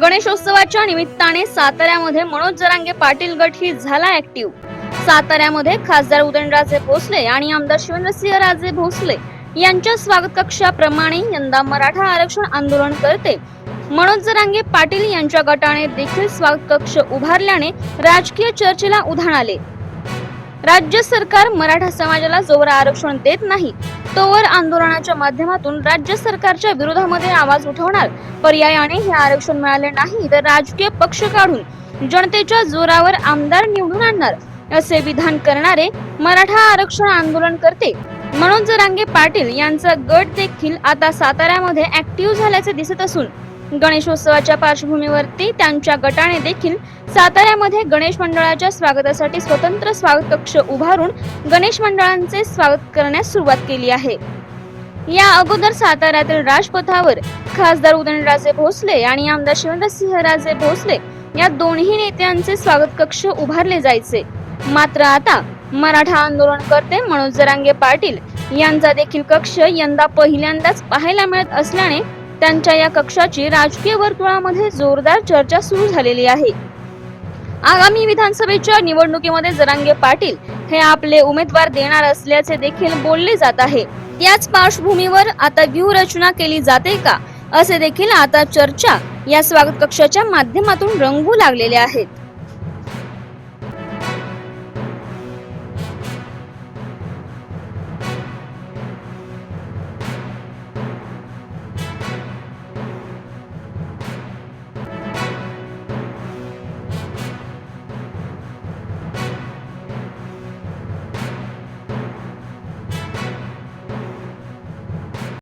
गणेशोत्सवाच्या निमित्ताने साताऱ्यामध्ये मनोज जरांगे पाटील गट ही झाला ऍक्टिव्ह साताऱ्यामध्ये खासदार उदयनराजे भोसले आणि आमदार शिवेंद्रसिंह राजे भोसले यांच्या स्वागत कक्षाप्रमाणे यंदा मराठा आरक्षण आंदोलन करते. मनोज जरांगे पाटील यांच्या गटाने देखील स्वागत कक्ष उभारल्याने राजकीय चर्चेला उधाण आले. राज्य सरकार मराठा समाजाला जोवर आरक्षण देत नाही. तोवर आंदोलनाच्या माध्यमातून राज्य सरकारच्या विरोधामध्ये आवाज उठवणार. पर्यायाने हे आरक्षण मिळाले नाही तर राजकीय पक्ष काढून जनतेच्या जोरावर आमदार निवडून आणणार असे विधान करणारे मराठा आरक्षण आंदोलन करते मनोज जरांगे पाटील यांचा गट देखील आता साताऱ्यामध्ये ऍक्टिव्ह झाल्याचे दिसत असून गणेशोत्सवाच्या पार्श्वभूमीवरती त्यांच्या गटाने देखील साताऱ्यामध्ये गणेश मंडळाच्या स्वागतासाठी स्वतंत्र स्वागत कक्ष उभारून गणेश मंडळांचे स्वागत करण्यास सुरुवात केली आहे. या अगोदर साताऱ्यातील राजपथावर खासदार उदयनराजे भोसले आणि आमदार शिवेंद्रसिंहराजे भोसले या दोन्ही नेत्यांचे स्वागत कक्ष उभारले जायचे. मात्र आता मराठा आंदोलन करते मनोज जरांगे पाटील यांचा देखील कक्ष यंदा पहिल्यांदाच पाहायला मिळत असल्याने त्यांच्या या कक्षाची राजकीय वर्तुळामध्ये जोरदार चर्चा सुरू झालेली आहे. आगामी विधानसभेच्या निवडणुकीमध्ये जरांगे पाटील हे आपले उमेदवार देणार असल्याचे देखील बोलले जात आहे. याच पार्श्वभूमीवर आता व्यूहरचना केली जाते का असे देखील आता चर्चा या स्वागत कक्षाच्या माध्यमातून रंगू लागलेल्या आहेत.